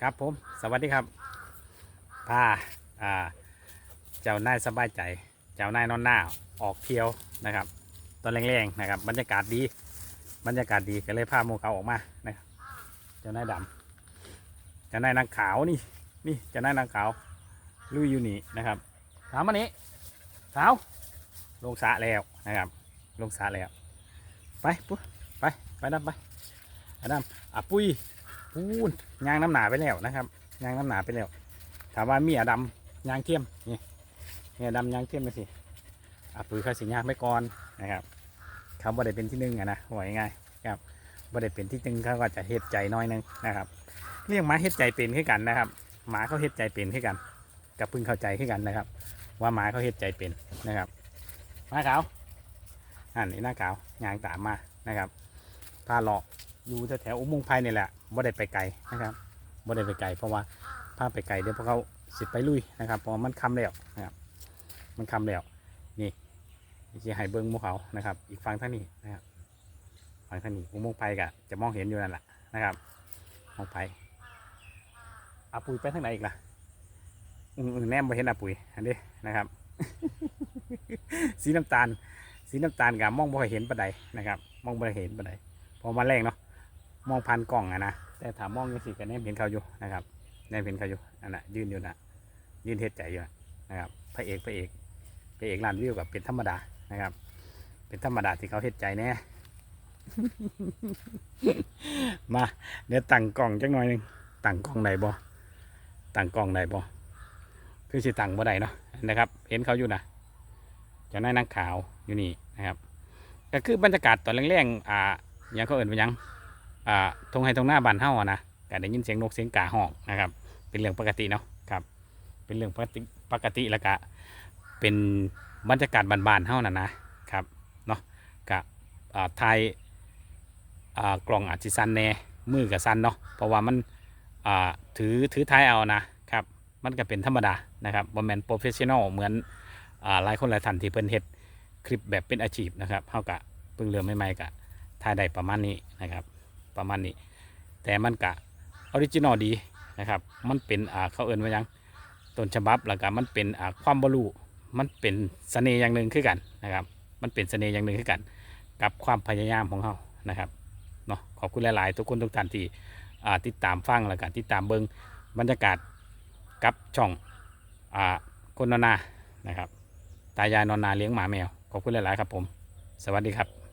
ครับผม สวัสดีครับพาอ่าเจ้านายสบายใจ เจ้านายนอนหน้าออกเที่ยวนะครับ ตอนแรงๆนะครับ บรรยากาศดี บรรยากาศดีก็เลยพาหมูเขาออกมานะครับเจ้านายดำเจ้านายนางขาวนี่นี่เจ้านายนางขาวลุยอยู่นี่นะครับถามมานี้สาวลงสะแล้วนะครับ ลงสะแล้ว ไปปุ๊บไปไปดำไปอะดำอะปุ้ย พูนยางน้ำหนาไปแล้วนะครับยางน้ำหนาไปแล้ว ถามว่ามีอะดำยางเทียมนี่นี่อะดำยางเทียมไปสิอะปุ้ยข้าสิยางไปก่อนนะครับเขาบ่ได้เป็นที่หนึ่งอะนะว่าง่ายครับบ่ได้เป็นที่หนึ่งเขาก็จะเฮ็ดใจน้อยหนึงนะครับเรียกหมาเฮ็ดใจเป็นขึ้นกันนะครับ หมาเขาเฮ็ดใจเป็นขึ้นกันกับพึ่งเข้าใจขึ้นกันนะครับ ว่าหมาเขาเฮ็ดใจเป็นนะครับหมาขาวอันนี้หน้าขาวยางตามมานะครับพาเลาะ อยู่แถวๆอุโมงค์ไผ่นี่แหละบ่ได้ไปไกลนะครับบ่ได้ไปไกลเพราะว่าพาไปไกลเดี๋ยวพวกเขาสิไปลุยนะครับเพราะมันค่ำแล้วนะครับมันค่ำแล้วนี่จะให้เบิ้งหมูเขานะครับ อีกฝั่งท่างนี้นะครับฝั่งท่างนี้อุโมงค์ไผ่ก็จะมองเห็นอยู่นั่นแหละนะครับมองไผ่อาปุยไปทางไหนอีกล่ะอืแนมไปเห็นอาปุยอันนี้นะครับ สีน้ำตาล สีน้ำตาลกับมองบ่เห็นปานใดนะครับ มองบ่เห็นปานใดพอมาแรงเนาะ มองพันกล่องอะนะแต่ถามมองยังสิกันแนมเห็นเขาอยู่นะครับแนมเห็นเขาอยู่อันน่ะยืนอยู่น่ะยืนเฮ็ดใจอยู่นะครับพระเอกพระเอกพระเอกลานวิวกับเป็นธรรมดานะครับ เป็นธรรมดาที่เขาเฮ็ดใจแน่มาเดี๋ยวตั้งกล่องจักหน่อยหนึงตั้งกล่องไหนบ่ตั้งกล่องไหนบ่คือสิตั้งบ่ได้เนาะนะครับ เห็นเขาอยู่นะเจ้านายนางขาวอยู่นี่นะครับก็คือบรรยากาศตอนแรงๆอ่ายังเขาเอิ่นว่าหยัง อ่าทงไห้ทงหน้าบ้านเฮาอะนะก็ได้ยินเสียงนกเสียงกาห้องนะครับ เป็นเรื่องปกติเนาะครับ เป็นเรื่องปกติปกติแล้วก็เป็นบรรยากาศบ้านๆเฮานั่นนะครับเนาะกับอ่าไทยกล่องอาจสิสันแน่มือกับสันเนาะเพราะว่ามันถือถือท้ายเอานะครับมันก็เป็นธรรมดานะครับบ่แมนโปรเฟชชั่นอลเหมือนอ่าหลายคนหลายท่านที่เพิ่นเฮ็ดคลิปแบบเป็นอาชีพนะครับเท่ากับเพิ่งเริ่มใหม่ๆกะถ่ายได้ประมาณนี้นะครับ ประมาณนี้ แต่มันกะออริจินอลดีนะครับ มันเป็นอ่าเขาเอิ้นว่ายังต้นฉบับแล้วก็มันเป็นอ่าความบรูมันเป็นเสน่ห์อย่างหนึ่งคือกันนะครับ มันเป็นเสน่ห์อย่างหนึ่งคือกัน กับความพยายามของเขานะครับเนาะขอบคุณหลาย ๆ ทุกคนทุกท่านที่อ่าติดตามฟังแล้วก็ติดตามเบิงบรรยากาศกับช่องอ่าคนนอนนานะครับ ตายายนอนนาเลี้ยงหมาแมว ขอบคุณหลาย ๆ ครับผม สวัสดีครับ